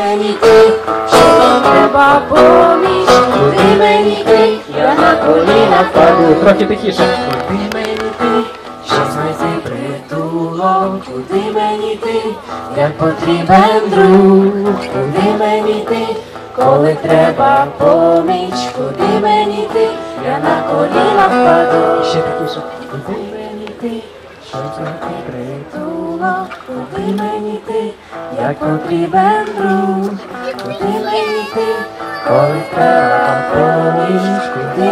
мені йти, що треба поміч, куди мені йти, я на коліна впаду. Трохи тихіше. Куди мені йти, що знайти притулок, куди мені йти, як потрібен друг, куди мені йти, коли треба поміч, куди мені йти, я на коліна впаду. Ще тихіше. Куди мені йти, щоб ти притулок, куди мені йти, як потрібен друг, куди мені йти, коли треба поміж, куди